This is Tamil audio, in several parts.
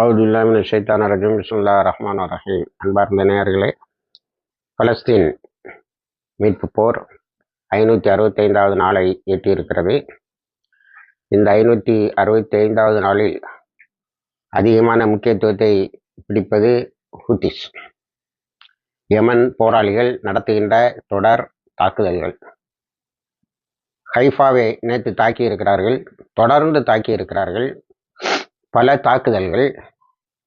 அவுதுல்லாமின் ஷைத்தான் ரஜீம். பிஸ்முல்லா ரஹ்மான் ரஹீம். அன்பார்ந்த நேயர்களே பலஸ்தீன் மீட்பு போர் ஐநூற்றி அறுபத்தைந்தாவது நாளை எட்டியிருக்கிறது. இந்த ஐநூற்றி அறுபத்தி ஐந்தாவது நாளில் அதிகமான முக்கியத்துவத்தை பிடிப்பது ஹூத்திஸ் யமன் போராளிகள் நடத்துகின்ற தொடர் தாக்குதல்கள். ஹைஃபாவை நேற்று தாக்கி இருக்கிறார்கள் தொடர்ந்து தாக்கி இருக்கிறார்கள் பல தாக்குதல்கள்.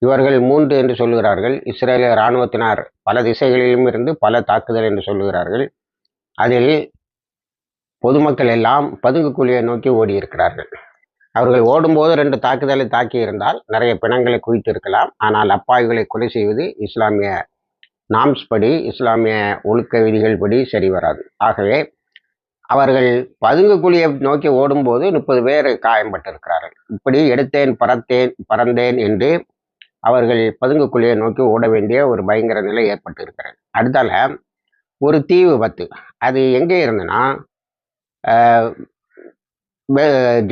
இவர்கள் மூன்று என்று சொல்லுகிறார்கள். இஸ்ரேலிய இராணுவத்தினார் பல திசைகளிலும் இருந்து பல தாக்குதல் என்று சொல்லுகிறார்கள். அதில் பொதுமக்கள் எல்லாம் பதுங்கு குழியை நோக்கி ஓடி இருக்கிறார்கள் அவர்கள் ஓடும்போது ரெண்டு தாக்குதலை தாக்கி இருந்தால் நிறைய பிணங்களை குவித்து இருக்கலாம் ஆனால் அப்பாய்களை கொலை செய்வது இஸ்லாமிய நாம்ஸ் படி இஸ்லாமிய ஒழுக்க விதிகள் படி சரி வராது. ஆகவே அவர்கள் பதுங்கு குழியை நோக்கி ஓடும்போது முப்பது பேர் காயம்பட்டிருக்கிறார்கள். இப்படி எடுத்தேன் பறத்தேன் பறந்தேன் என்று அவர்கள் பதுங்கு குழியை நோக்கி ஓட வேண்டிய ஒரு பயங்கர நிலை ஏற்பட்டு இருக்கிறது அடுத்தால ஒரு தீ விபத்து. அது எங்கே இருந்ததுன்னா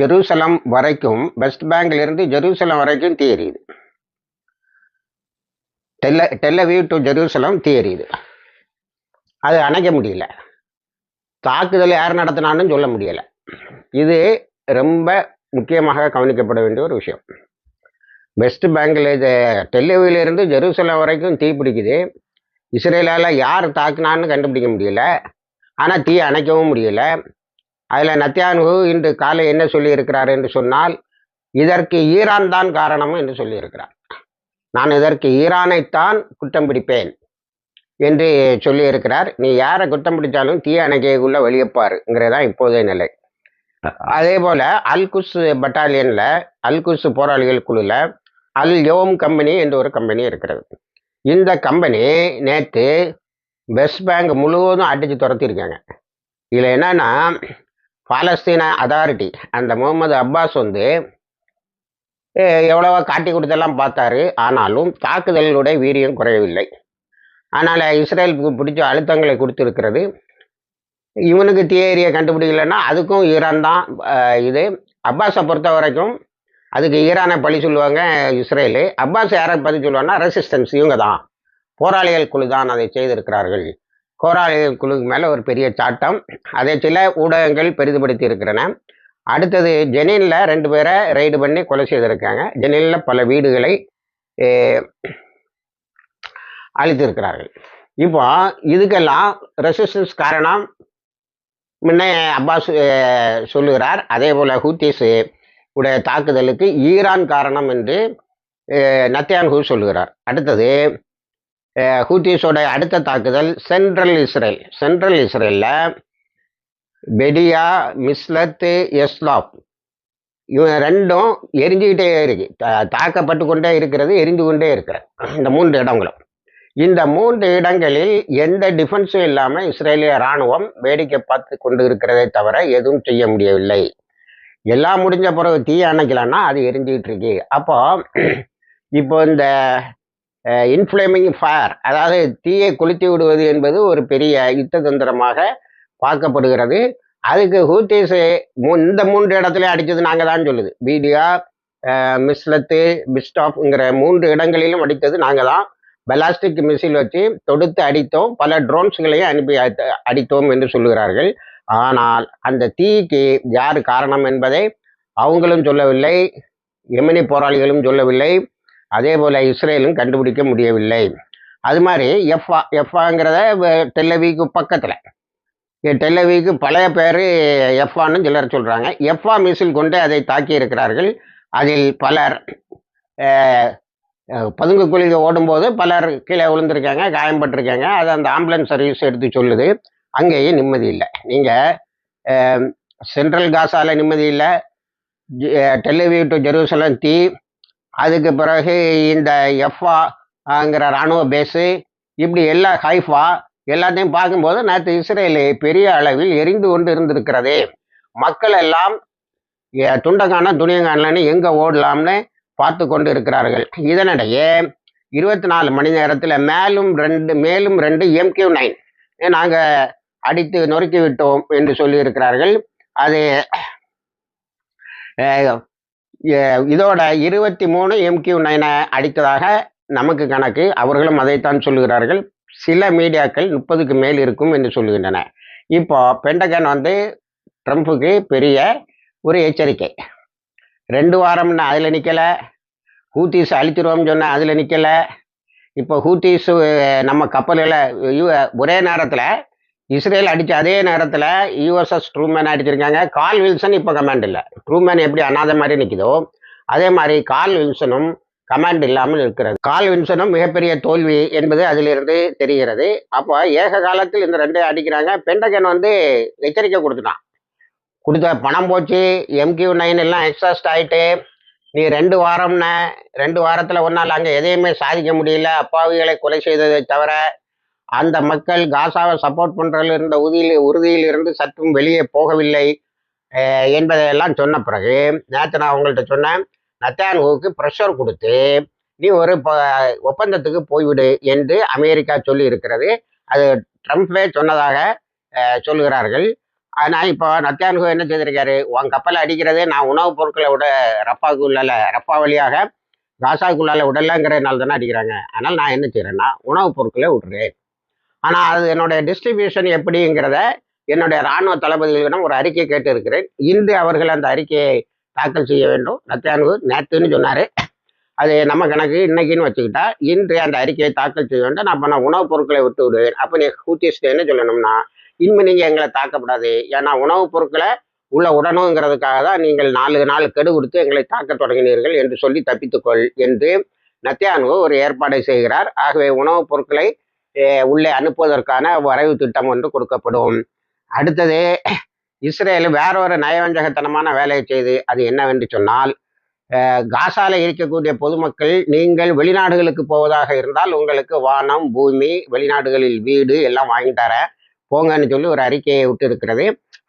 ஜெருசலம் வரைக்கும் வெஸ்ட் பேங்க்ல இருந்து ஜெருசலம் வரைக்கும் தீ எரியுது டெல்ல டெல்லவியூ டு ஜெருசலம் தீ எரியுது அது அணைக்க முடியல. தாக்குதல் யார் நடத்தினான்னு சொல்ல முடியலை. இது ரொம்ப முக்கியமாக கவனிக்கப்பட வேண்டிய ஒரு விஷயம். வெஸ்ட் பேங்கில் இது டெல்லிவிலிருந்து ஜெருசலம் வரைக்கும் தீ பிடிக்குது. இஸ்ரேலால் யார் தாக்குனான்னு கண்டுபிடிக்க முடியல. ஆனால் தீ அணைக்கவும் முடியல. அதில் நத்தியானு இன்று காலை என்ன சொல்லியிருக்கிறார் என்று சொன்னால் இதற்கு ஈரான் தான் காரணம் என்று சொல்லியிருக்கிறார். நான் இதற்கு ஈரானைத்தான் குற்றம் பிடிப்பேன். என்று சொல்லியிருக்கிறார். நீ யாரை குத்தம் பிடிச்சாலும் தீ அணைக்கைக்குள்ள வெளியப்பாருங்கிறதான் இப்போதைய நிலை. அதே போல் அல்குஸ் பட்டாலியனில் அல்குஸ் போராளிகள் குழுல அல் யோம் கம்பெனி என்ற ஒரு கம்பெனி இருக்கிறது. இந்த கம்பெனி நேற்று வெஸ்ட் பேங்க் முழுவதும் அடித்து துரத்திருக்காங்க இதில் என்னன்னா பாலஸ்தீன அதாரிட்டி அந்த முகமது அப்பாஸ் வந்து எவ்வளவோ காட்டி கொடுத்தெல்லாம் பார்த்தாரு. ஆனாலும் தாக்குதல்களுடைய வீரியம் குறையவில்லை. அதனால் இஸ்ரேலுக்கு பிடிச்ச அழுத்தங்களை கொடுத்துருக்கிறது. இவனுக்கு தியரியை கண்டுபிடிக்கலன்னா அதுக்கும் ஈரான் தான் இது. அப்பாஸை பொறுத்த வரைக்கும் அதுக்கு ஈரானை பழி சொல்லுவாங்க இஸ்ரேலு. அப்பாஸ் யாரை பற்றி சொல்லுவாங்கன்னா ரெசிஸ்டன்ஸ் இவங்க தான். போராளிகள் குழு தான் அதை செய்திருக்கிறார்கள். போராளிகள் குழுக்கு மேலே ஒரு பெரிய சாட்டம். அதை சில ஊடகங்கள் பெரிதுபடுத்தி இருக்கிறன. அடுத்தது ஜெனினில் ரெண்டு பேரை ரைடு பண்ணி கொலை செய்திருக்காங்க. ஜெனினில் பல வீடுகளை அளித்திருக்கிறார்கள் இப்போ இதுக்கெல்லாம் ரெசிஸ்டன்ஸ் காரணம் முன்னே அப்பாஸ் சொல்லுகிறார். அதே போல் ஹூத்திஸ் உடைய தாக்குதலுக்கு ஈரான் காரணம் என்று நத்தியான்ஹூ சொல்லுகிறார். அடுத்தது ஹூத்திஸோட அடுத்த தாக்குதல் சென்ட்ரல் இஸ்ரேல். சென்ட்ரல் இஸ்ரேலில் பெடியா மிஸ்லத்து எஸ்லாப் இவங்க ரெண்டும் எரிஞ்சுக்கிட்டே இருக்கு. தாக்கப்பட்டு கொண்டே இருக்கிறது எரிந்து கொண்டே இருக்கிற இந்த மூன்று இடங்களும். இந்த மூன்று இடங்களில் எந்த டிஃபென்ஸும் இல்லாமல் இஸ்ரேலிய இராணுவம் வேடிக்கை பார்த்து கொண்டு இருக்கிறதே தவிர எதுவும் செய்ய முடியவில்லை. எல்லாம் முடிஞ்ச பிறகு தீ அணைக்கலன்னா அது எரிஞ்சிக்கிட்டு இருக்கு. அப்போ இப்போ இந்த இன்ஃப்ளேமிங் ஃபயர் அதாவது தீயை கொளுத்தி விடுவது என்பது ஒரு பெரிய யுத்த தந்திரமாக பார்க்கப்படுகிறது. அதுக்கு ஹூத்தீஸ் இந்த மூன்று இடத்துல அடித்தது நாங்கள் தான் சொல்லுது பீடியா மிஸ்லத்து பிஸ்டாப்ங்கிற மூன்று இடங்களிலும் அடித்தது நாங்கள் தான் பெலாஸ்டிக் மிசில் வச்சு தொடுத்து அடித்தோம். பல ட்ரோன்ஸ்களையும் அனுப்பி அடித்தோம் என்று சொல்லுகிறார்கள். ஆனால் அந்த தீக்கு யார் காரணம் என்பதை அவங்களும் சொல்லவில்லை. எமினி போராளிகளும் சொல்லவில்லை. அதே போல் இஸ்ரேலும் கண்டுபிடிக்க முடியவில்லை. அது மாதிரி எஃப்ஆ எஃப்ஆங்கிறத டெல்லவிக்கு பக்கத்தில். டெல்லவிக்கு பழைய பேர் எஃப்ஆன்னு சிலர் சொல்கிறாங்க எஃப்ஆ மிசில் கொண்டு அதை தாக்கி இருக்கிறார்கள் அதில் பலர் பதுங்கு குழிக்கு ஓடும்போது பலர் கீழே விழுந்திருக்காங்க காயம்பட்டிருக்காங்க. அது அந்த ஆம்புலன்ஸ் சர்வீஸ் எடுத்து சொல்லுது. அங்கேயும் நிம்மதி இல்லை. நீங்கள் சென்ட்ரல் காசாவில் நிம்மதி இல்லை. டெல்லிவி டு ஜெருசலம் தீ அதுக்கு பிறகு இந்த எஃப்ஆங்கிற இராணுவ பேஸு இப்படி எல்லா ஹைஃபா எல்லாத்தையும் பார்க்கும்போது நேற்று இஸ்ரேலு பெரிய அளவில் எரிந்து கொண்டு இருந்திருக்கிறது. மக்கள் எல்லாம் துண்டங்கான துணியங்கானு எங்கே ஓடலாம்னு பார்த்து கொண்டு இருக்கிறார்கள் இதனிடையே இருபத்தி நாலு மணி நேரத்தில் மேலும் ரெண்டு மேலும் ரெண்டு எம்கியூ நைன் நாங்கள் அடித்து நொறுக்கி விட்டோம் என்று சொல்லியிருக்கிறார்கள். அது இதோட இருபத்தி மூணு எம்கியூ நைனை அடித்ததாக நமக்கு கணக்கு. அவர்களும் அதைத்தான் சொல்லுகிறார்கள். சில மீடியாக்கள் முப்பதுக்கு மேல் இருக்கும் என்று சொல்லுகின்றன. இப்போ பெண்டகன் வந்து ட்ரம்ப்புக்கு பெரிய ஒரு எச்சரிக்கை. ரெண்டு வாரம்னு அதில் நிற்கலை ஹூத்திஸ் அழிச்சிருவோம்னு சொன்னால் அதில் நிற்கலை இப்போ ஹூத்தீஸு நம்ம கப்பலில் ஒரே நேரத்தில் இஸ்ரேல் அடித்த அதே நேரத்தில் யூஎஸ்எஸ் ட்ரூமேன் அடிச்சிருக்காங்க. கால் வில்சன் இப்போ கமாண்ட் இல்லை. ட்ரூமேன் எப்படி அனாத மாதிரி நிற்குதோ அதே மாதிரி கால் வில்சனும் கமாண்ட் இல்லாமல் இருக்கிறது. கால் வில்சனும் மிகப்பெரிய தோல்வி என்பது அதிலிருந்து தெரிகிறது. அப்போ ஏக காலத்தில் இந்த ரெண்டு அடிக்கிறாங்க. பெண்டகன் வந்து எச்சரிக்கை கொடுத்துட்டான். கொடுத்த பணம் போச்சு எம்கியூ நைன் எல்லாம் எக்ஸாஸ்ட் ஆகிட்டு நீ ரெண்டு வாரம்ன ரெண்டு வாரத்தில் ஒன்றால் அங்கே எதையுமே சாதிக்க முடியல அப்பாவிகளை கொலை செய்ததை தவிர அந்த மக்கள் காசாவை சப்போர்ட் பண்ணுறதுல இருந்த உறுதியில் இருந்து சற்றும் வெளியே போகவில்லை என்பதையெல்லாம் சொன்ன பிறகு நேற்று நான் உங்கள்கிட்ட சொன்னேன் நத்தான்ஹூவுக்கு ப்ரெஷர் கொடுத்து நீ ஒரு ப- ஒப்பந்தத்துக்கு போய்விடு என்று அமெரிக்கா சொல்லி இருக்கிறது அது ட்ரம்ப்பே சொன்னதாக சொல்கிறார்கள் சொல்லுகிறார்கள். ஆனால் இப்போ நத்தியான்ஹூ என்ன செய்திருக்காரு? உன் கப்பலை அடிக்கிறதே நான் உணவுப் பொருட்களை விட ரப்பாவுக்குள்ளால ரப்பா வழியாக காசாக்குள்ளால விடலங்கிறதுனால தானே அடிக்கிறாங்க. அதனால் நான் என்ன செய்கிறேன்னா உணவுப் பொருட்களை விடுறேன். ஆனால் அது என்னுடைய டிஸ்ட்ரிபியூஷன் எப்படிங்கிறத என்னுடைய இராணுவ தளபதிகளிடம் ஒரு அறிக்கை கேட்டு இருக்கிறேன் இன்று அவர்கள் அந்த அறிக்கையை தாக்கல் செய்ய வேண்டும். நத்தியானு நேற்றுன்னு சொன்னார். அது நம்ம கணக்கு இன்னைக்குன்னு வச்சுக்கிட்டா இன்று அந்த அறிக்கையை தாக்கல் செய்ய வேண்டும். நான் அப்போ நான் உணவுப் பொருட்களை விட்டு விடுவேன். அப்போ நீ ஹூத்திஸ்ட் என்ன சொல்லணும்னா இனிமே நீங்கள் எங்களை தாக்கப்படாது. ஏன்னா உணவுப் பொருட்களை உள்ள உடனோங்கிறதுக்காக தான் நீங்கள் நாலு நாள் கெடு கொடுத்து எங்களை தாக்க தொடங்கினீர்கள் என்று சொல்லி தப்பித்துக்கொள் என்று நத்தியானு ஒரு ஏற்பாடை செய்கிறார். ஆகவே உணவுப் பொருட்களை உள்ளே அனுப்புவதற்கான வரைவு திட்டம் ஒன்று கொடுக்கப்படும். அடுத்தது இஸ்ரேல் வேற ஒரு நயவஞ்சகத்தனமான வேலையை செய்து அது என்னவென்று சொன்னால் காசால இருக்கக்கூடிய பொதுமக்கள் நீங்கள் வெளிநாடுகளுக்கு போவதாக இருந்தால் உங்களுக்கு வானம் பூமி வெளிநாடுகளில் வீடு எல்லாம் வாங்கி தரேன் போங்கன்னு சொல்லி ஒரு அறிக்கையை விட்டு இருக்கிறது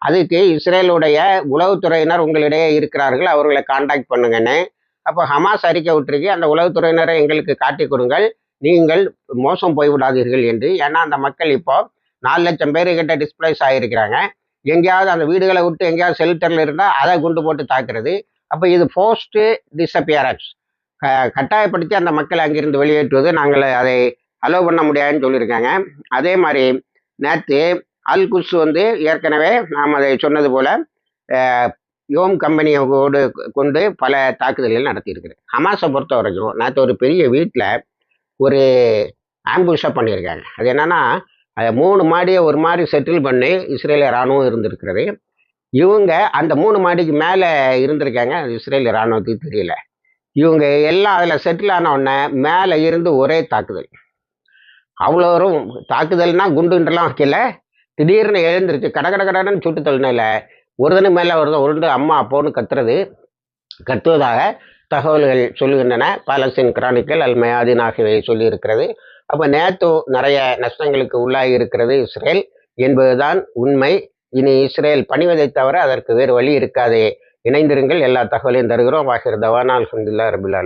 அதுக்கு இஸ்ரேலுடைய உளவுத்துறையினர் உங்களிடையே இருக்கிறார்கள் அவர்களை காண்டாக்ட் பண்ணுங்கன்னு. அப்போ ஹமாஸ் அறிக்கை விட்டுருக்கு அந்த உளவுத்துறையினரை எங்களுக்கு காட்டி கொடுங்கள். நீங்கள் மோசம் போய்விடாதீர்கள் என்று. ஏன்னா அந்த மக்கள் இப்போ நாலு லட்சம் பேர் கிட்ட டிஸ்பிளேஸ் ஆகியிருக்கிறாங்க எங்கேயாவது அந்த வீடுகளை விட்டு எங்கேயாவது ஷெல்டரில் இருந்தால் அதை குண்டு போட்டு தாக்குறது. அப்போ இது போஸ்ட்டு டிஸப்பியரன்ஸ் கட்டாயப்படுத்தி அந்த மக்களை அங்கிருந்து வெளியேற்றுவது நாங்கள் அதை அலோவ் பண்ண முடியாதுன்னு சொல்லியிருக்காங்க. அதே மாதிரி நேற்று அல் குஸ் வந்து ஏற்கனவே நாம் அதை சொன்னது போல் யோம் கம்பெனியோடு கொண்டு பல தாக்குதல்கள் நடத்தியிருக்கிறது ஹமாஸை பொறுத்த வரைக்கும் நேற்று ஒரு பெரிய வீட்டில் ஒரு ஆம்புஷாக பண்ணியிருக்காங்க. அது என்னென்னா அதை மூணு மாடியை ஒரு மாதிரி செட்டில் பண்ணி இஸ்ரேலிய இராணுவம் இருந்திருக்கிறது. இவங்க அந்த மூணு மாடிக்கு மேலே இருந்திருக்காங்க அது இஸ்ரேலிய இராணுவத்துக்கு தெரியல. இவங்க எல்லாம் அதில் செட்டில் ஆன உடனே மேலே இருந்து ஒரே தாக்குதல். அவ்வளோரும் தாக்குதல்னா குண்டுன்றலாம் வைக்கல. திடீர்னு எழுந்திருச்சு கட கட கடன்னு சுட்டு தள்ளினில் ஒருதனு மேலே ஒருத்தன் உருண்டு அம்மா அப்போன்னு கத்துறது. கத்துவதாக தகவல்கள் சொல்லுகின்றன. பாலஸ்தீன் கிரானிக்கல் அல் மயாதீன் ஆகியவை சொல்லியிருக்கிறது. அப்போ நேத்து நிறைய நஷ்டங்களுக்கு உள்ளாகி இருக்கிறது இஸ்ரேல் என்பதுதான் உண்மை. இனி இஸ்ரேல் பணிவதை தவிர அதற்கு வேறு வழி இருக்காதே. இணைந்திருங்கள் எல்லா தகவலையும் தருகிறோம். வாகிர் தவானா அல்ஹம்துலில்லாஹ் ரபில்